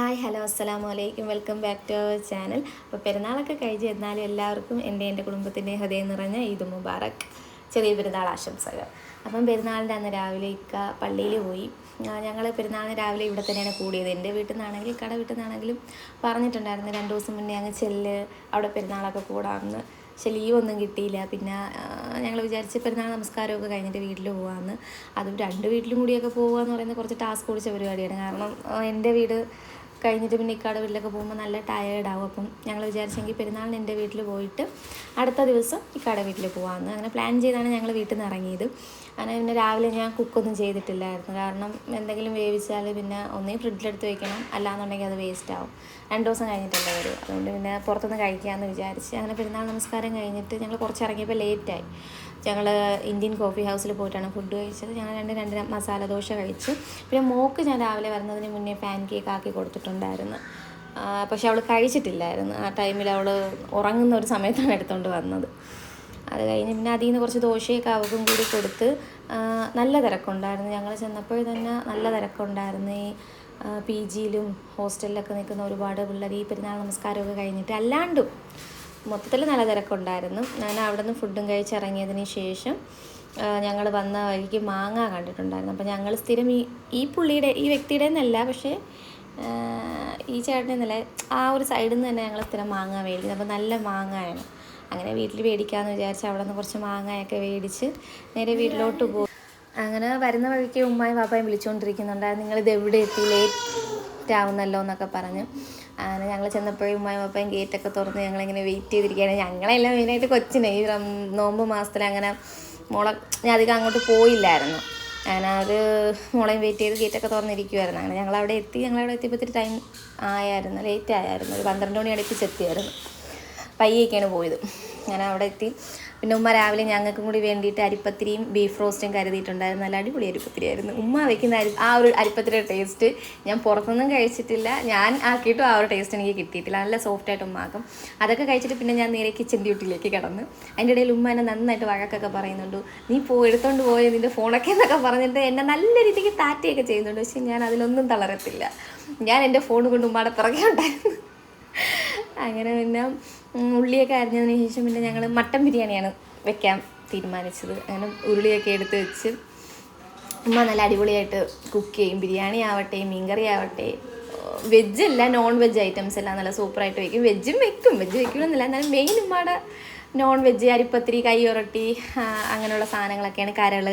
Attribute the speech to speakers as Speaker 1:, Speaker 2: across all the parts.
Speaker 1: Hi hello അസ്സാം വലൈക്കും welcome back to our channel. അപ്പോൾ പെരുന്നാളൊക്കെ കഴിഞ്ഞ് എന്നാലും എല്ലാവർക്കും എന്റെ എന്റെ കുടുംബത്തിന്റെ ഹൃദയം നിറഞ്ഞ ഈദ് മുബാറക്. ചെറിയ പെരുന്നാൾ ആശംസകൾ. അപ്പം പെരുന്നാളിന്റെ അന്ന് രാവിലെ ഇക്ക പള്ളിയിൽ പോയി. ഞങ്ങൾ പെരുന്നാളിന് രാവിലെ ഇവിടെ തന്നെയാണ് കൂടിയത്. എന്റെ വീട്ടിൽ നിന്നാണെങ്കിലും കട വീട്ടിൽ നിന്നാണെങ്കിലും പറഞ്ഞിട്ടുണ്ടായിരുന്നു രണ്ട് ദിവസം മുന്നേ അങ്ങ് ചെല്ല് അവിടെ പെരുന്നാളൊക്കെ കൂടാമെന്ന് പക്ഷെ ലീവൊന്നും കിട്ടിയില്ല. പിന്നെ ഞങ്ങൾ വിചാരിച്ച് പെരുന്നാൾ നമസ്കാരമൊക്കെ കഴിഞ്ഞിട്ട് വീട്ടിൽ പോകാമെന്ന് അതും രണ്ട് വീട്ടിലും കൂടിയൊക്കെ പോകുക എന്ന് പറയുന്നത് കുറച്ച് ടാസ്ക് കുടിച്ച പരിപാടിയാണ്. കാരണം എന്റെ വീട് കഴിഞ്ഞിട്ട് പിന്നെ ഇക്കാടെ വീട്ടിലൊക്കെ പോകുമ്പോൾ നല്ല ടയേർഡാവും അപ്പം ഞങ്ങൾ വിചാരിച്ചെങ്കിൽ പെരുന്നാളിന് എന്റെ വീട്ടിൽ പോയിട്ട് അടുത്ത ദിവസം ഇക്കാടെ വീട്ടിൽ പോകാമെന്ന് അങ്ങനെ പ്ലാൻ ചെയ്താണ് ഞങ്ങൾ വീട്ടിൽ നിന്ന് ഇറങ്ങിയത്. അങ്ങനെ പിന്നെ രാവിലെ ഞാൻ കുക്കൊന്നും ചെയ്തിട്ടില്ലായിരുന്നു. കാരണം എന്തെങ്കിലും വേവിച്ചാൽ പിന്നെ ഒന്നേ ഫ്രിഡ്ജിലെടുത്ത് വെക്കണം. അല്ലാന്നുണ്ടെങ്കിൽ അത് വേസ്റ്റ് ആവും രണ്ട് ദിവസം കഴിഞ്ഞിട്ടല്ലേ വരും. അതുകൊണ്ട് പിന്നെ പുറത്തുനിന്ന് കഴിക്കാമെന്ന് വിചാരിച്ച് അങ്ങനെ പെരുന്നാൾ നമസ്കാരം കഴിഞ്ഞിട്ട് ഞങ്ങൾ കുറച്ച് ഇറങ്ങിയപ്പോൾ ലേറ്റായി. ഞങ്ങൾ ഇന്ത്യൻ കോഫി ഹൗസിൽ പോയിട്ടാണ് ഫുഡ് കഴിച്ചത്. ഞങ്ങൾ രണ്ട് രണ്ട് മസാല ദോശ കഴിച്ചു പിന്നെ മോക്ക് ഞാൻ രാവിലെ വരുന്നതിന് മുന്നേ പാൻ കേക്ക് ആക്കി കൊടുത്തിട്ടുണ്ടായിരുന്നു. പക്ഷെ അവൾ കഴിച്ചിട്ടില്ലായിരുന്നു. ആ ടൈമിൽ അവൾ ഉറങ്ങുന്ന ഒരു സമയത്താണ് എടുത്തുകൊണ്ട് വന്നത്. അത് കഴിഞ്ഞ് പിന്നെ അതിൽ നിന്ന് കുറച്ച് ദോശയൊക്കെ അവകും കൂടി കൊടുത്ത് നല്ല തിരക്കുണ്ടായിരുന്നു. ഞങ്ങൾ ചെന്നപ്പോൾ തന്നെ നല്ല തിരക്കുണ്ടായിരുന്നു. ഈ പി ജിയിലും ഹോസ്റ്റലിലൊക്കെ നിൽക്കുന്ന ഒരുപാട് പിള്ളേർ ഈ പെരുന്നാൾ നമസ്കാരമൊക്കെ കഴിഞ്ഞിട്ട് അല്ലാണ്ടും മൊത്തത്തിൽ നല്ല തിരക്കുണ്ടായിരുന്നു. ഞാൻ അവിടെ നിന്ന് ഫുഡും കഴിച്ചിറങ്ങിയതിന് ശേഷം ഞങ്ങൾ വന്ന വഴിക്ക് മാങ്ങ കണ്ടിട്ടുണ്ടായിരുന്നു. അപ്പോൾ ഞങ്ങൾ സ്ഥിരം ഈ ഈ പുള്ളിയുടെ ഈ വ്യക്തിയുടെ എന്നല്ല പക്ഷേ ഈ ചേട്ടനെന്നല്ല ആ ഒരു സൈഡിൽ നിന്ന് തന്നെ ഞങ്ങൾ സ്ഥിരം മാങ്ങ മേടിക്കുന്നത്. അപ്പോൾ നല്ല മാങ്ങയാണ്. അങ്ങനെ വീട്ടിൽ മേടിക്കാമെന്ന് വിചാരിച്ച് അവിടെ നിന്ന് കുറച്ച് മാങ്ങയൊക്കെ മേടിച്ച് നേരെ വീട്ടിലോട്ട് പോകും അങ്ങനെ വരുന്ന വഴിക്ക് ഉമ്മായും പാപ്പായും വിളിച്ചുകൊണ്ടിരിക്കുന്നുണ്ടായിരുന്നു നിങ്ങളിത് എവിടെ എത്തി? ലേറ്റ് ആവുന്നല്ലോ എന്നൊക്കെ പറഞ്ഞ്. അങ്ങനെ ഞങ്ങൾ ചെന്നപ്പോഴും ഉമ്മായും പാപ്പയും ഗേറ്റൊക്കെ തുറന്ന് ഞങ്ങളിങ്ങനെ വെയിറ്റ് ചെയ്തിരിക്കുകയാണ്. ഞങ്ങളെല്ലാം മെയിനായിട്ട് കൊച്ചിനെ ഈ നോമ്പ് മാസത്തിൽ അങ്ങനെ മോളെ ഞാൻ അധികം അങ്ങോട്ട് പോയില്ലായിരുന്നു. അങ്ങനെ അത് മോളെയും വെയിറ്റ് ചെയ്ത് ഗേറ്റൊക്കെ തുറന്നിരിക്കുമായിരുന്നു അങ്ങനെ ഞങ്ങൾ അവിടെ എത്തി. ഞങ്ങളവിടെ എത്തിയപ്പോൾ ഇത്തിരി ടൈം ആയായിരുന്നു. ലേറ്റ് ആയായിരുന്നു. ഒരു പന്ത്രണ്ട് മണി അടുപ്പിച്ചെത്തിയായിരുന്നു പയ്യേക്കാണ് പോയത്. ഞാൻ അവിടെ എത്തി. പിന്നെ ഉമ്മ രാവിലെ ഞങ്ങൾക്കും കൂടി വേണ്ടിയിട്ട് അരിപ്പത്തിരിയും ബീഫ് റോസ്റ്റും കരുതിയിട്ടുണ്ടായിരുന്നു. നല്ല അടിപൊളി അരിപ്പത്തിരിയായിരുന്നു. ഉമ്മ വയ്ക്കുന്ന അരി ആ ഒരു അരിപ്പത്തിരിയുടെ ടേസ്റ്റ് ഞാൻ പുറത്തൊന്നും കഴിച്ചിട്ടില്ല. ഞാൻ ആക്കിയിട്ടും ആ ഒരു ടേസ്റ്റ് എനിക്ക് കിട്ടിയിട്ടില്ല. നല്ല സോഫ്റ്റായിട്ട് ഉമ്മ ആക്കും. അതൊക്കെ കഴിച്ചിട്ട് പിന്നെ ഞാൻ നേരെ കിച്ചൻ ഡ്യൂട്ടിയിലേക്ക് കിടന്ന്. അതിന്റെ ഇടയിൽ ഉമ്മ എന്നെ നന്നായിട്ട് വഴക്കൊക്കെ പറയുന്നുണ്ട്. നീ പോ എടുത്തോണ്ട് പോയ നിന്റെ ഫോണൊക്കെ എന്നൊക്കെ പറഞ്ഞിട്ട് എന്നെ നല്ല രീതിക്ക് താറ്റയൊക്കെ ചെയ്യുന്നുണ്ട്. പക്ഷേ ഞാൻ അതിലൊന്നും തളരത്തില്ല. ഞാൻ എന്റെ ഫോൺ കൊണ്ട് ഉമ്മയുടെ പിറകെ ഉണ്ടായിരുന്നു. അങ്ങനെ പിന്നെ ഉള്ളിയൊക്കെ അരിഞ്ഞതിന് ശേഷം പിന്നെ ഞങ്ങൾ മട്ടൻ ബിരിയാണിയാണ് വെക്കാൻ തീരുമാനിച്ചത്. അങ്ങനെ ഉരുളിയൊക്കെ എടുത്ത് വെച്ച് ഉമ്മ നല്ല അടിപൊളിയായിട്ട് കുക്ക് ചെയ്യും. ബിരിയാണി ആവട്ടെ മീൻകറി ആവട്ടെ വെജ് അല്ല നോൺ വെജ് ഐറ്റംസ് എല്ലാം നല്ല സൂപ്പറായിട്ട് വെക്കും. വെജും വെക്കും വെജ് വെക്കണമെന്നില്ല എന്നാലും മെയിൻ ഉമ്മയുടെ നോൺ വെജ് അരിപ്പത്തിരി കൈ ആ, അങ്ങനെയുള്ള സാധനങ്ങളൊക്കെയാണ് കരൾ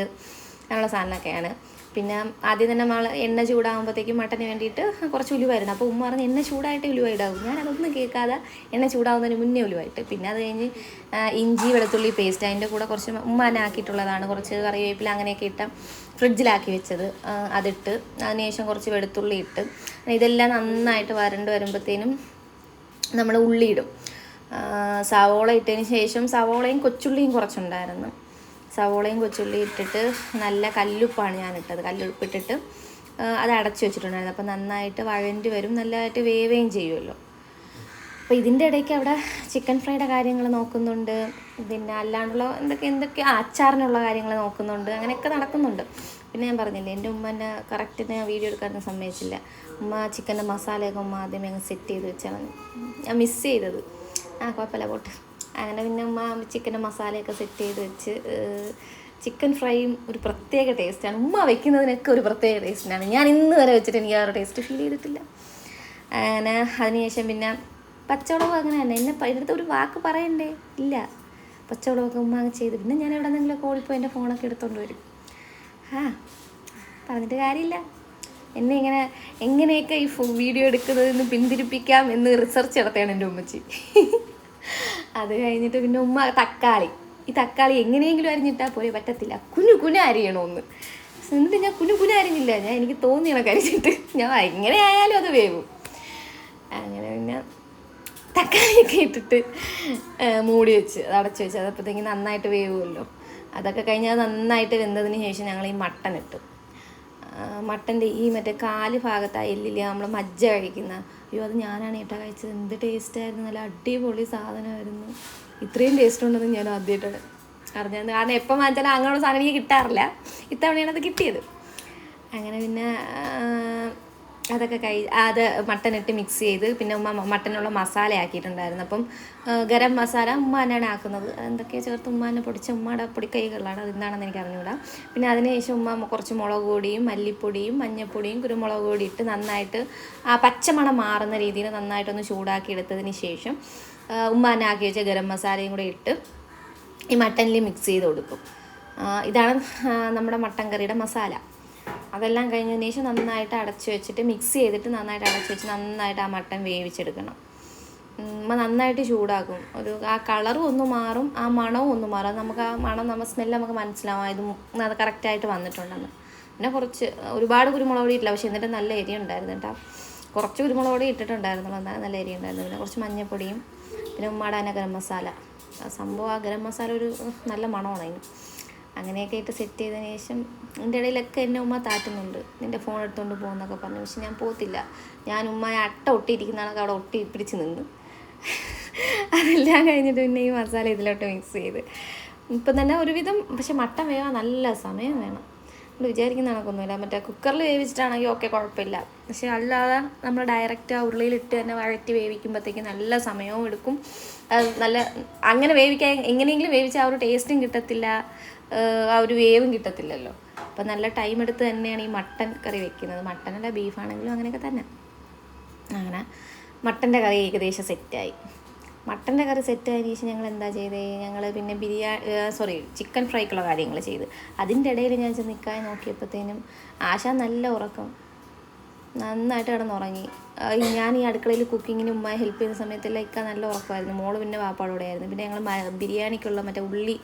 Speaker 1: അങ്ങനെയുള്ള സാധനമൊക്കെയാണ്. പിന്നെ ആദ്യം തന്നെ നമ്മൾ എണ്ണ ചൂടാകുമ്പോഴത്തേക്കും മട്ടന് വേണ്ടിയിട്ട് കുറച്ച് ഉലുവായിരുന്നു. അപ്പോൾ ഉമ്മ പറഞ്ഞ് എണ്ണ ചൂടായിട്ട് ഉലുവ ഇടാവും. ഞാൻ അതൊന്നും കേൾക്കാതെ എണ്ണ ചൂടാവുന്നതിന് മുന്നേ ഉലുവായിട്ട് പിന്നെ അത് കഴിഞ്ഞ് ഇഞ്ചി വെളുത്തുള്ളി പേസ്റ്റ് അതിന്റെ കൂടെ കുറച്ച് ഉമ്മ അനാക്കിയിട്ടുള്ളതാണ് കുറച്ച് കറിവേപ്പില അങ്ങനെയൊക്കെ ഇട്ട ഫ്രിഡ്ജിലാക്കി വെച്ചത്. അതിട്ട് അതിനുശേഷം കുറച്ച് വെളുത്തുള്ളി ഇട്ട് ഇതെല്ലാം നന്നായിട്ട് വരണ്ട് വരുമ്പോഴത്തേനും നമ്മൾ ഉള്ളിയിടും സവോള ഇട്ടതിന് ശേഷം സവോളയും കൊച്ചുള്ളിയും കുറച്ചുണ്ടായിരുന്നു. സവോളയും കൊച്ചുള്ളി ഇട്ടിട്ട് നല്ല കല്ലുപ്പാണ് ഞാൻ ഇട്ടത് കല്ലുപ്പിട്ടിട്ട് അത് അടച്ചു വെച്ചിട്ടുണ്ടായിരുന്നു. അപ്പോൾ നന്നായിട്ട് വഴണ്ടി വരും. നല്ലതായിട്ട് വേവുകയും ചെയ്യുമല്ലോ അപ്പോൾ ഇതിന്റെ ഇടയ്ക്ക് അവിടെ ചിക്കൻ ഫ്രൈയുടെ കാര്യങ്ങൾ നോക്കുന്നുണ്ട്. പിന്നെ അല്ലാണ്ടുള്ള എന്തൊക്കെ എന്തൊക്കെ അച്ചാറിനുള്ള കാര്യങ്ങൾ നോക്കുന്നുണ്ട്. അങ്ങനെയൊക്കെ നടക്കുന്നുണ്ട്. പിന്നെ ഞാൻ പറഞ്ഞില്ലേ എന്റെ ഉമ്മ എന്നെ കറക്റ്റിന് വീഡിയോ എടുക്കാനൊന്നും സമ്മതിച്ചില്ല. ഉമ്മ ചിക്കന്റെ മസാലയൊക്കെ ഉമ്മ ആദ്യമേ അങ്ങ് സെറ്റ് ചെയ്ത് വെച്ചാണ് ഞാൻ മിസ് ചെയ്തത്. ആ കുഴപ്പമില്ല പോട്ട്. അങ്ങനെ പിന്നെ ഉമ്മ ചിക്കന്റെ മസാലയൊക്കെ സെറ്റ് ചെയ്ത് വെച്ച് ചിക്കൻ ഫ്രൈയും ഒരു പ്രത്യേക ടേസ്റ്റാണ് ഉമ്മ വെക്കുന്നതിനൊക്കെ ഒരു പ്രത്യേക ടേസ്റ്റിനാണ് ഞാൻ ഇന്ന് വരെ വെച്ചിട്ട് എനിക്ക് ആ ടേസ്റ്റ് ഫീൽ ചെയ്തിട്ടില്ല. അങ്ങനെ അതിനുശേഷം പിന്നെ പച്ചവളവ് അങ്ങനെ തന്നെ. എന്നെ ഇതിനകത്ത് ഒരു വാക്ക് പറയണ്ടേ? ഇല്ല. പച്ചവളമൊക്കെ ഉമ്മ അങ്ങ് ചെയ്ത്. പിന്നെ ഞാൻ എവിടെ നിന്നെങ്കിലും ഓടിപ്പോയി എന്റെ ഫോണൊക്കെ എടുത്തോണ്ട് വരും. ആ പറഞ്ഞിട്ട് കാര്യമില്ല. എന്നെ ഇങ്ങനെ എങ്ങനെയൊക്കെ ഈ വീഡിയോ എടുക്കുന്നതെന്ന് പിന്തിരിപ്പിക്കാം എന്ന് റിസർച്ച് നടത്തുകയാണ് എന്റെ ഉമ്മച്ചി. അത് കഴിഞ്ഞിട്ട് പിന്നെ ഉമ്മ തക്കാളി. ഈ തക്കാളി എങ്ങനെയെങ്കിലും അരിഞ്ഞിട്ടാൽ പോലെ പറ്റത്തില്ല. കുഞ്ഞു കുഞ്ഞു അരിയണമെന്ന് എന്നിട്ട് ഞാൻ കുഞ്ഞു കുഞ്ഞു അരിഞ്ഞില്ല. ഞാൻ എനിക്ക് തോന്നിയാണ് അരിഞ്ഞിട്ട് ഞാൻ എങ്ങനെ ആയാലും അത് വേവും. അങ്ങനെ പിന്നെ തക്കാളിയൊക്കെ ഇട്ടിട്ട് മൂടി വെച്ച് അടച്ചു വെച്ച്. അതപ്പോഴത്തേക്ക് നന്നായിട്ട് വേവുമല്ലോ. അതൊക്കെ കഴിഞ്ഞാൽ നന്നായിട്ട് വെന്തതിന് ശേഷം ഞങ്ങൾ ഈ മട്ടൻ ഇട്ടു. മട്ടന്റെ ഈ മറ്റേ കാൽ ഭാഗത്ത് ആ നമ്മൾ മജ്ജ കഴിക്കുന്ന. അയ്യോ അത് ഞാനാണ് ഏട്ടാ കഴിച്ചത്. എന്ത് ടേസ്റ്റ് ആയിരുന്നു. നല്ല അടിപൊളി സാധനമായിരുന്നു. ഇത്രയും ടേസ്റ്റ് ഉണ്ടെന്ന് ഞാൻ ആദ്യമായിട്ടാണ് അറിഞ്ഞത്. കാരണം എപ്പം വാങ്ങിച്ചാലും അങ്ങനെയുള്ള സാധനം എനിക്ക് കിട്ടാറില്ല. ഇത്തവണയാണ് അത് കിട്ടിയത്. അങ്ങനെ പിന്നെ അതൊക്കെ കഴി അത് മട്ടൻ ഇട്ട് മിക്സ് ചെയ്ത് പിന്നെ ഉമ്മ മട്ടനുള്ള മസാല ആക്കിയിട്ടുണ്ടായിരുന്നു. അപ്പം ഗരം മസാല ഉമ്മ തന്നെയാണ് ആക്കുന്നത്. എന്തൊക്കെയാണ് ചേർത്ത് ഉമ്മ തന്നെ പൊടിച്ച ഉമ്മയുടെ പൊടിക്കൈകളാണ് അത് അതെന്താണെന്ന് എനിക്ക് അറിഞ്ഞുകൂടാ പിന്നെ അതിനുശേഷം ഉമ്മ കുറച്ച് മുളക് പൊടിയും മല്ലിപ്പൊടിയും മഞ്ഞൾപ്പൊടിയും കുരുമുളക് പൊടി ഇട്ട് നന്നായിട്ട് ആ പച്ചമണം മാറുന്ന രീതിയിൽ നന്നായിട്ടൊന്ന് ചൂടാക്കി എടുത്തതിന് ശേഷം ഉമ്മ തന്നെ ആക്കി വെച്ച ഗരം മസാലയും കൂടെ ഇട്ട് ഈ മട്ടനിൽ മിക്സ് ചെയ്ത് കൊടുക്കും. ഇതാണ് നമ്മുടെ മട്ടൻ കറിയുടെ മസാല. അതെല്ലാം കഴിഞ്ഞതിന് ശേഷം നന്നായിട്ട് അടച്ച് വെച്ചിട്ട് മിക്സ് ചെയ്തിട്ട് നന്നായിട്ട് അടച്ച് വെച്ച് നന്നായിട്ട് ആ മട്ടൻ വേവിച്ചെടുക്കണം. നന്നായിട്ട് ചൂടാക്കും. ഒരു ആ കളറും ഒന്ന് മാറും ആ മണവും ഒന്ന് മാറും. നമുക്ക് ആ മണം നമ്മൾ സ്മെല്ല് നമുക്ക് മനസ്സിലാവും. ഇത് അത് കറക്റ്റായിട്ട് വന്നിട്ടുണ്ടെന്ന്. പിന്നെ കുറച്ച് ഒരുപാട് കുരുമുളക് പൊടി ഇട്ടില്ല പക്ഷേ എന്നിട്ട് നല്ല എരി ഉണ്ടായിരുന്നു കേട്ടോ. കുറച്ച് കുരുമുളക് പൊടി ഇട്ടിട്ടുണ്ടായിരുന്നുള്ളൂ എന്നാൽ നല്ല എരി ഉണ്ടായിരുന്നു. പിന്നെ കുറച്ച് മഞ്ഞപ്പൊടിയും പിന്നെ ഉമ്മാടാന ഗരം മസാല. സംഭവം ആ ഗരം മസാല ഒരു നല്ല മണമാണ് അതിന്. അങ്ങനെയൊക്കെ ആയിട്ട് സെറ്റ് ചെയ്തതിന് ശേഷം എന്റെ ഇടയിലൊക്കെ എന്നെ ഉമ്മ താറ്റുന്നുണ്ട്. നിന്റെ ഫോൺ എടുത്തുകൊണ്ട് പോകുന്നൊക്കെ പറഞ്ഞു. പക്ഷെ ഞാൻ പോകത്തില്ല. ഞാൻ ഉമ്മയെ അട്ട ഒട്ടിയിരിക്കുന്നതാണൊക്കെ അവിടെ ഒട്ടി പിടിച്ച് നിന്ന്. അതെല്ലാം കഴിഞ്ഞിട്ട് പിന്നെ ഈ മസാല ഇതിലോട്ട് മിക്സ് ചെയ്ത്. ഇപ്പം തന്നെ ഒരുവിധം പക്ഷെ മട്ടൻ വേവാൻ നല്ല സമയം വേണം. നമ്മൾ വിചാരിക്കുന്ന കണക്കൊന്നുമില്ല. മറ്റേ കുക്കറിൽ വേവിച്ചിട്ടാണെങ്കിൽ ഓക്കെ കുഴപ്പമില്ല പക്ഷെ അല്ലാതെ നമ്മൾ ഡയറക്റ്റ് ആ ഉരുളിയിലിട്ട് തന്നെ വഴറ്റി വേവിക്കുമ്പോഴത്തേക്ക് നല്ല സമയവും എടുക്കും. നല്ല അങ്ങനെ വേവിക്കാൻ എങ്ങനെയെങ്കിലും വേവിച്ച ആ ഒരു ടേസ്റ്റും കിട്ടത്തില്ല. ആ ഒരു വേവും കിട്ടത്തില്ലല്ലോ. അപ്പം നല്ല ടൈം എടുത്ത് തന്നെയാണ് ഈ മട്ടൻ കറി വെക്കുന്നത്. മട്ടനല്ല ബീഫാണെങ്കിലും അങ്ങനെയൊക്കെ തന്നെ. അങ്ങനെ മട്ടന്റെ കറി ഏകദേശം സെറ്റായി മട്ടന്റെ കറി സെറ്റ് ആയി ശേഷം ഞങ്ങൾ എന്താ ചെയ്തേ? ഞങ്ങൾ പിന്നെ ബിരിയാണി സോറി ചിക്കൻ ഫ്രൈക്കുള്ള കാര്യങ്ങൾ ചെയ്ത്. അതിന്റെ ഇടയിൽ ഞാൻ ചെന്ന് നിൽക്കാൻ നോക്കിയപ്പോഴത്തേനും ആശ നല്ല ഉറക്കം. നന്നായിട്ട് കിടന്നുറങ്ങി. ഞാൻ ഈ അടുക്കളയിൽ കുക്കിങ്ങിന് ഉമ്മ ഹെൽപ്പ് ചെയ്യുന്ന സമയത്തെല്ലാം ഇക്ക നല്ല ഉറക്കമായിരുന്നു. മോൾ പിന്നെ വാപ്പാടോടെ ആയിരുന്നു. പിന്നെ ഞങ്ങൾ ബിരിയാണിക്കുള്ള മറ്റേ ഉള്ളി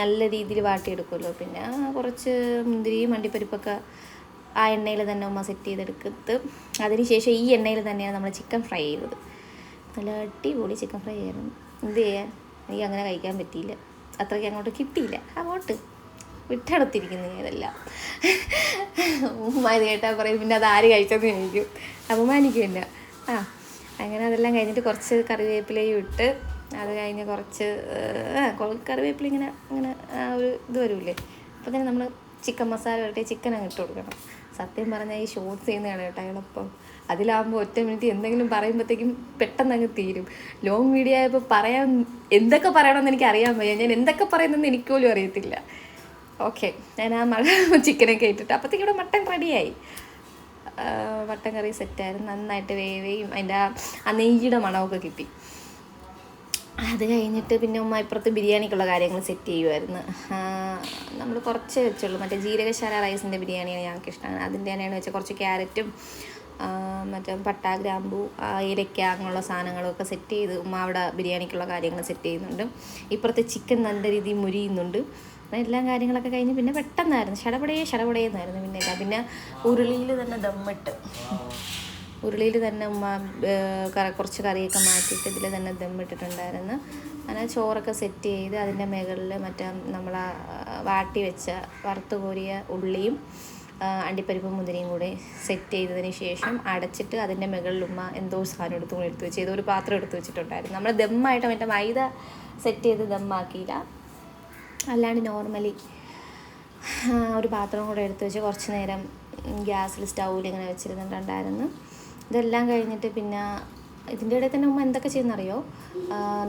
Speaker 1: നല്ല രീതിയിൽ വാട്ടിയെടുക്കുമല്ലോ. പിന്നെ കുറച്ച് മുന്തിരിയും മണ്ടിപ്പരിപ്പൊക്കെ ആ എണ്ണയിൽ തന്നെ ഉമ്മ സെറ്റ് ചെയ്തെടുക്കത്ത് അതിനുശേഷം ഈ എണ്ണയിൽ തന്നെയാണ് നമ്മൾ ചിക്കൻ ഫ്രൈ ചെയ്തത്. നല്ല അടിപൊളി ചിക്കൻ ഫ്രൈ ആയിരുന്നു. എന്ത് ചെയ്യാൻ എനിക്ക് അങ്ങനെ കഴിക്കാൻ പറ്റിയില്ല. അത്രയ്ക്ക് അങ്ങോട്ട് കിട്ടിയില്ല. അങ്ങോട്ട് വിട്ടടത്തിരിക്കുന്നു ഇതെല്ലാം ഉമ്മ ഇത് കേട്ടാൽ പറയും പിന്നെ അത് ആര് കഴിച്ചെന്ന് ചോദിക്കും. എന്നെ ആ അങ്ങനെ അതെല്ലാം കഴിഞ്ഞിട്ട് കുറച്ച് കറിവേപ്പിലയും ഇട്ട് അത് കഴിഞ്ഞ് കുറച്ച് കറിവേപ്പില ഇങ്ങനെ ഇങ്ങനെ ആ ഒരു ഇത് വരില്ലേ അപ്പോൾ തന്നെ നമ്മൾ ചിക്കൻ മസാല വരട്ടെ ചിക്കൻ അങ്ങ് ഇട്ട് കൊടുക്കണം. സത്യം പറഞ്ഞാൽ ഈ ഷോർട്സ് ചെയ്യുന്നതാണ് കേട്ടോ അയാളപ്പം. അതിലാകുമ്പോൾ ഒറ്റ മിനിറ്റ് എന്തെങ്കിലും പറയുമ്പോഴത്തേക്കും പെട്ടെന്ന് അങ്ങ് തീരും. ലോങ് വീഡിയോ ആയപ്പോൾ പറയാൻ എന്തൊക്കെ പറയണമെന്ന് എനിക്ക് അറിയാൻ വയ്യ. ഞാൻ എന്തൊക്കെ പറയുന്നതെന്ന് എനിക്ക് പോലും അറിയത്തില്ല. ഓക്കെ ഞാൻ ആ മഴ ചിക്കനൊക്കെ ഇട്ടിട്ട് അപ്പോഴത്തേക്കും ഇവിടെ മട്ടൻ റെഡിയായി. മട്ടൻ കറി സെറ്റായിരുന്നു നന്നായിട്ട് വേവേയും അതിന്റെ ആ നെയ്യുടെ മണമൊക്കെ കിട്ടി. അത് കഴിഞ്ഞിട്ട് പിന്നെ ഉമ്മ ഇപ്പുറത്ത് ബിരിയാണിക്കുള്ള കാര്യങ്ങൾ സെറ്റ് ചെയ്യുമായിരുന്നു നമ്മൾ കുറച്ച് വെച്ചുള്ളൂ. മറ്റേ ജീരകശാല റൈസിന്റെ ബിരിയാണിയാണ് ഞങ്ങൾക്ക് ഇഷ്ടമാണ് അതിന്റെ തന്നെയാണ് വെച്ചാൽ കുറച്ച് ക്യാരറ്റും മറ്റേ പട്ട ഗ്രാമ്പു ഇലയ്ക്ക അങ്ങനെയുള്ള സാധനങ്ങളൊക്കെ സെറ്റ് ചെയ്ത് ഉമ്മ അവിടെ ബിരിയാണിക്കുള്ള കാര്യങ്ങൾ സെറ്റ് ചെയ്യുന്നുണ്ട്. ഇപ്പുറത്തെ ചിക്കൻ നല്ല രീതിയിൽ മുരിയുന്നുണ്ട്. എല്ലാ കാര്യങ്ങളൊക്കെ കഴിഞ്ഞ് പിന്നെ പെട്ടെന്നായിരുന്നു. ഷടപടയെ ഷടപടയെന്നായിരുന്നു പിന്നെ. പിന്നെ ഉരുളിയിൽ തന്നെ ദമ്മിട്ട് ഉരുളിയിൽ തന്നെ ഉമ്മ കുറച്ച് കറിയൊക്കെ മാറ്റിയിട്ട് ഇതിൽ തന്നെ ദം ഇട്ടിട്ടുണ്ടായിരുന്നു. അങ്ങനെ ചോറൊക്കെ സെറ്റ് ചെയ്ത് അതിന്റെ മുകളിൽ മറ്റേ നമ്മൾ വാട്ടി വെച്ച വറുത്ത് കോരിയ ഉള്ളിയും അണ്ടിപ്പരിപ്പും മുന്തിരിയും കൂടി സെറ്റ് ചെയ്തതിന് ശേഷം അടച്ചിട്ട് അതിന്റെ മുകളിൽ ഉമ്മ എന്തോ സാധനം എടുത്ത് എടുത്ത് വെച്ച് ഏതോ ഒരു പാത്രം എടുത്ത് വെച്ചിട്ടുണ്ടായിരുന്നു. നമ്മൾ ദമ്മായിട്ട് മറ്റേ മൈദ സെറ്റ് ചെയ്ത് ദമ്മാക്കിയില്ല. അല്ലാണ്ട് നോർമലി ഒരു പാത്രം കൂടെ എടുത്ത് വെച്ച് കുറച്ച് നേരം ഗ്യാസിൽ സ്റ്റൗവിൽ ഇങ്ങനെ വെച്ചിരുന്നിട്ടുണ്ടായിരുന്നു. ഇതെല്ലാം കഴിഞ്ഞിട്ട് പിന്നെ ഇതിന്റെ ഇടയിൽ തന്നെ ഉമ്മ എന്തൊക്കെ ചെയ്യുന്നറിയോ?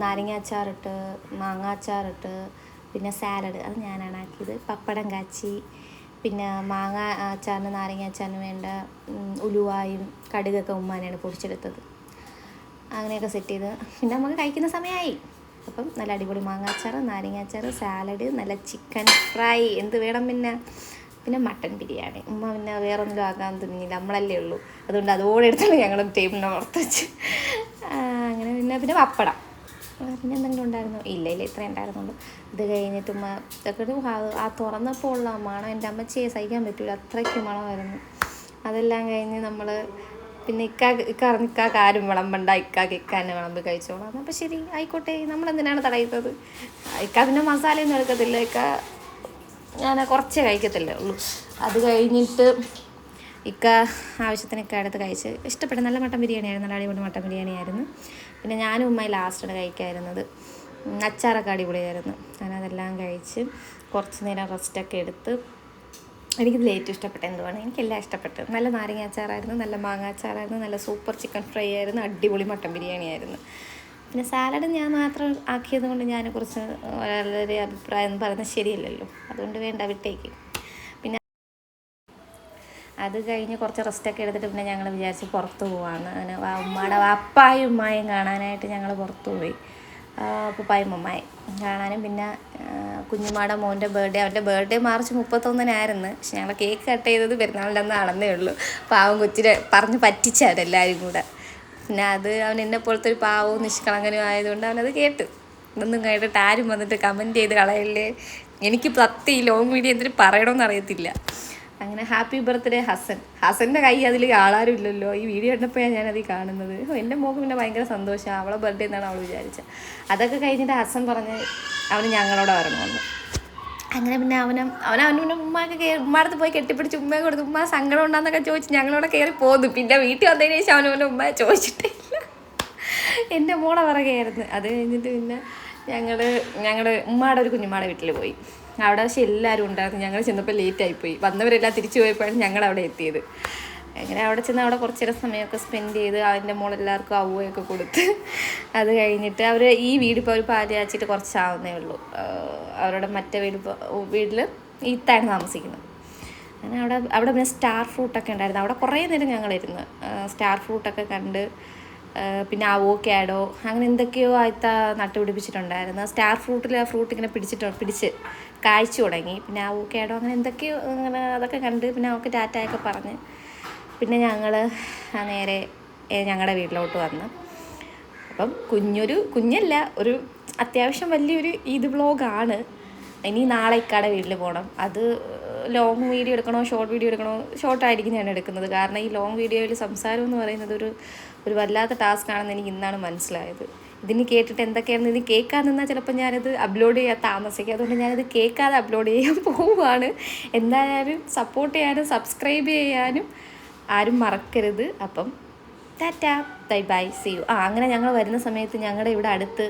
Speaker 1: നാരങ്ങ അച്ചാറിട്ട് മാങ്ങ അച്ചാറിട്ട് പിന്നെ സാലഡ് അത് ഞാനാണ് ആക്കിയത്. പപ്പടം കാച്ചി പിന്നെ മാങ്ങ അച്ചാറിന് നാരങ്ങ അച്ചാറിന് വേണ്ട ഉലുവായും കടുകൊക്കെ ഉമ്മാനാണ് പൊടിച്ചെടുത്തത്. അങ്ങനെയൊക്കെ സെറ്റ് ചെയ്ത് പിന്നെ നമുക്ക് കഴിക്കുന്ന സമയമായി. അപ്പം നല്ല അടിപൊളി മാങ്ങാച്ചാറ് നാരങ്ങാച്ചാറ് സാലഡ് നല്ല ചിക്കൻ ഫ്രൈ എന്ത് വേണം പിന്നെ? പിന്നെ മട്ടൻ ബിരിയാണി. ഉമ്മ പിന്നെ വേറെ ഒന്നും ആകാൻ തുന്നിയില്ല നമ്മളല്ലേ ഉള്ളൂ. അതുകൊണ്ട് അതോടെ എടുത്താണ് ഞങ്ങൾ ടേബിളിനെ പുറത്ത് വെച്ച്. അങ്ങനെ പിന്നെ പിന്നെ പപ്പടം. പിന്നെ എന്തെങ്കിലും ഉണ്ടായിരുന്നോ? ഇല്ല ഇല്ല ഇത്ര ഉണ്ടായിരുന്നുള്ളൂ. ഇത് കഴിഞ്ഞിട്ട് ഉമ്മ ഇതൊക്കെ ആ- തുറന്നപ്പോൾ ഉള്ള മണം എന്റെ അമ്മച്ചിയെ സഹിക്കാൻ പറ്റൂല. അത്രയ്ക്ക് മണമായിരുന്നു. അതെല്ലാം കഴിഞ്ഞ് നമ്മൾ പിന്നെ ഇക്കാ ഇക്ക അറിഞ്ഞ് ഇക്കാക്ക് ആരും വിളമ്പണ്ട ഇക്കാക്ക് ഇക്ക തന്നെ വിളമ്പി കഴിച്ചോളാം. അപ്പം ശരി ആയിക്കോട്ടെ. നമ്മളെന്തിനാണ് തടയുന്നത്? ഇക്കാ പിന്നെ മസാലയൊന്നും എടുക്കത്തില്ല. ഇക്ക ഞാൻ കുറച്ചേ കഴിക്കത്തില്ലേ ഉള്ളൂ. അത് കഴിഞ്ഞിട്ട് ഇക്ക ആവശ്യത്തിനൊക്കെ അടുത്ത് കഴിച്ച് ഇഷ്ടപ്പെട്ട നല്ല മട്ടൻ ബിരിയാണിയായിരുന്നു നല്ല അടിപൊളി മട്ടൻ ബിരിയാണി ആയിരുന്നു പിന്നെ ഞാനും ഉമ്മയും ലാസ്റ്റാണ് കഴിക്കാമായിരുന്നത് അച്ചാറൊക്കെ അടിപൊളിയായിരുന്നു. ഞാൻ അതെല്ലാം കഴിച്ച് കുറച്ച് നേരം റെസ്റ്റൊക്കെ എടുത്ത് എനിക്കിതിൽ ഏറ്റവും ഇഷ്ടപ്പെട്ട എന്തുവാണ്? എനിക്കെല്ലാം ഇഷ്ടപ്പെട്ടത്. നല്ല നാരങ്ങ അച്ചാറായിരുന്നു നല്ല മാങ്ങ അച്ചാറായിരുന്നു നല്ല സൂപ്പർ ചിക്കൻ ഫ്രൈ ആയിരുന്നു അടിപൊളി മട്ടൻ ബിരിയാണി ആയിരുന്നു പിന്നെ സാലഡ് ഞാൻ മാത്രം ആക്കിയത് കൊണ്ട് ഞാൻ കുറച്ച് വളരെ അഭിപ്രായം പറയുന്നത് ശരിയല്ലല്ലോ. അതുകൊണ്ട് വേണ്ട വിട്ടേക്ക്. പിന്നെ അത് കഴിഞ്ഞ് കുറച്ച് റെസ്റ്റൊക്കെ എടുത്തിട്ട് പിന്നെ ഞങ്ങൾ വിചാരിച്ച് പുറത്ത് പോവാണ് അങ്ങനെ ഉമ്മയുടെ വാപ്പായും ഉമ്മായും കാണാനായിട്ട് ഞങ്ങൾ പുറത്ത് പോയി. ഉപ്പായും ഉമ്മായും കാണാനും. പിന്നെ കുഞ്ഞുമാടെ മോന്റെ ബർത്ത്ഡേ അവന്റെ ബർത്ത്ഡേ മാർച്ച് മുപ്പത്തൊന്നിനായിരുന്നു. പക്ഷെ ഞങ്ങൾ കേക്ക് കട്ട് ചെയ്തത് പെരുന്നാളിന്റെ അന്ന് ആണെന്നേ ഉള്ളൂ. പാവം കൊച്ചിനെ പറഞ്ഞ് പറ്റിച്ചാണ് എല്ലാവരും കൂടെ. പിന്നെ അത് അവൻ എന്നെ പോലത്തെ ഒരു പാവവും നിഷ്കളങ്കനും ആയതുകൊണ്ട് അവനത് കേട്ട്. ഇതൊന്നും കേട്ടിട്ട് ആരും വന്നിട്ട് കമന്റ് ചെയ്ത് കളയല്ലേ? എനിക്ക് സത്യം ഈ ലോങ് വീഡിയോ എന്തിനും പറയണമെന്ന് അറിയത്തില്ല. അങ്ങനെ ഹാപ്പി ബർത്ത്ഡേ ഹസൻ. ഹസന്റെ കൈ അതിൽ ആളാരും ഇല്ലല്ലോ. ഈ വീഡിയോ കണ്ടപ്പോഴാണ് ഞാനത് കാണുന്നത്. എന്റെ മോക്ക് പിന്നെ ഭയങ്കര സന്തോഷമാണ് അവളെ ബർത്ത്ഡേ എന്നാണ് അവൾ വിചാരിച്ചത് അതൊക്കെ കഴിഞ്ഞിട്ട് ഹസൻ പറഞ്ഞ് അവന് ഞങ്ങളോട് വരണമെന്ന്. അങ്ങനെ പിന്നെ അവനും അവൻ അവനും ഉമ്മാക്ക് കയറി ഉമ്മാടത്ത് പോയി കെട്ടിപ്പിടിച്ച് ഉമ്മയെ കൊടുത്ത് ഉമ്മ സങ്കടം ഉണ്ടാന്നൊക്കെ ചോദിച്ച് ഞങ്ങളോട് കയറി പോന്നു. പിന്നെ വീട്ടിൽ വന്നതിന് ശേഷം അവനവന്റെ ഉമ്മയെ ചോദിച്ചിട്ടില്ല. എന്റെ മോളെ പറയുകയായിരുന്നു അത് കഴിഞ്ഞിട്ട് പിന്നെ ഞങ്ങൾ ഞങ്ങൾ ഉമ്മയുടെ ഒരു കുഞ്ഞുമ്മയുടെ വീട്ടിൽ പോയി. അവിടെ പക്ഷെ എല്ലാവരും ഉണ്ടായിരുന്നു. ഞങ്ങൾ ചെന്നപ്പോൾ ലേറ്റായിപ്പോയി വന്നവരെല്ലാം തിരിച്ചു പോയപ്പോഴാണ് ഞങ്ങൾ അവിടെ എത്തിയത്. അങ്ങനെ അവിടെ ചെന്ന് അവിടെ കുറച്ച് നേരം സമയമൊക്കെ സ്പെൻഡ് ചെയ്ത് അതിന്റെ മോൾ എല്ലാവർക്കും അവയൊക്കെ കൊടുത്ത് അത് കഴിഞ്ഞിട്ട് അവർ ഈ വീടിപ്പോൾ അവർ പാലിയാച്ചിട്ട് കുറച്ചാവുന്നേ ഉള്ളൂ. അവരുടെ മറ്റേ വീട് വീട്ടിൽ ഈത്താണ് താമസിക്കുന്നത്. അങ്ങനെ അവിടെ അവിടെ പിന്നെ സ്റ്റാർ ഫ്രൂട്ടൊക്കെ ഉണ്ടായിരുന്നു. അവിടെ കുറേ നേരം ഞങ്ങളിരുന്ന് സ്റ്റാർ ഫ്രൂട്ടൊക്കെ കണ്ട് പിന്നെ അവോക്കാഡോ അങ്ങനെ എന്തൊക്കെയോ ആയിത്ത നട്ടുപിടിപ്പിച്ചിട്ടുണ്ടായിരുന്നു. സ്റ്റാർ ഫ്രൂട്ടിൽ ആ ഫ്രൂട്ട് ഇങ്ങനെ പിടിച്ചിട്ട് പിടിച്ച് കായ്ച്ചു തുടങ്ങി. പിന്നെ അവോക്കാഡോ അങ്ങനെ എന്തൊക്കെയോ അങ്ങനെ അതൊക്കെ കണ്ട് പിന്നെ അവക്ക് ടാറ്റയൊക്കെ പറഞ്ഞ് പിന്നെ ഞങ്ങൾ നേരെ ഞങ്ങളുടെ വീട്ടിലോട്ട് വന്ന്. അപ്പം കുഞ്ഞൊരു കുഞ്ഞല്ല ഒരു അത്യാവശ്യം വലിയൊരു ഇത് വ്ളോഗാണ്. ഇനി നാളെ ഇക്കാടെ വീട്ടിൽ പോകണം അത് ലോങ് വീഡിയോ എടുക്കണോ ഷോർട്ട് വീഡിയോ എടുക്കണോ ഷോർട്ടായിരിക്കും ഞാൻ എടുക്കുന്നത്. കാരണം ഈ ലോങ് വീഡിയോയിൽ സംസാരം എന്ന് പറയുന്നത് ഒരു ഒരു വല്ലാത്ത ടാസ്ക് ആണെന്ന് എനിക്ക് ഇന്നാണ് മനസ്സിലായത്. ഇതിന് കേട്ടിട്ട് എന്തൊക്കെയാണെന്ന് ഇനി കേൾക്കാൻ നിന്നാൽ ചിലപ്പോൾ ഞാനത് അപ്ലോഡ് ചെയ്യാൻ താമസിക്കും. അതുകൊണ്ട് ഞാനത് കേൾക്കാതെ അപ്ലോഡ് ചെയ്യാൻ പോവുകയാണ്. എന്തായാലും സപ്പോർട്ട് ചെയ്യാനും സബ്സ്ക്രൈബ് ചെയ്യാനും ആരും മറക്കരുത്. അപ്പം ta-ta bye bye see you ആ അങ്ങനെ ഞങ്ങൾ വരുന്ന സമയത്ത് ഞങ്ങളുടെ ഇവിടെ അടുത്ത്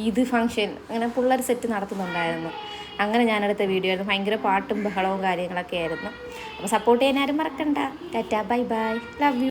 Speaker 1: ഈദ് ഫംഗ്ഷൻ അങ്ങനെ പിള്ളേർ സെറ്റ് നടത്തുന്നുണ്ടായിരുന്നു. അങ്ങനെ ഞാനെടുത്ത വീഡിയോ ആയിരുന്നു. ഭയങ്കര പാട്ടും ബഹളവും കാര്യങ്ങളൊക്കെ ആയിരുന്നു. അപ്പോൾ സപ്പോർട്ട് ചെയ്യാൻ ആരും മറക്കണ്ട. Ta-ta bye bye. Love you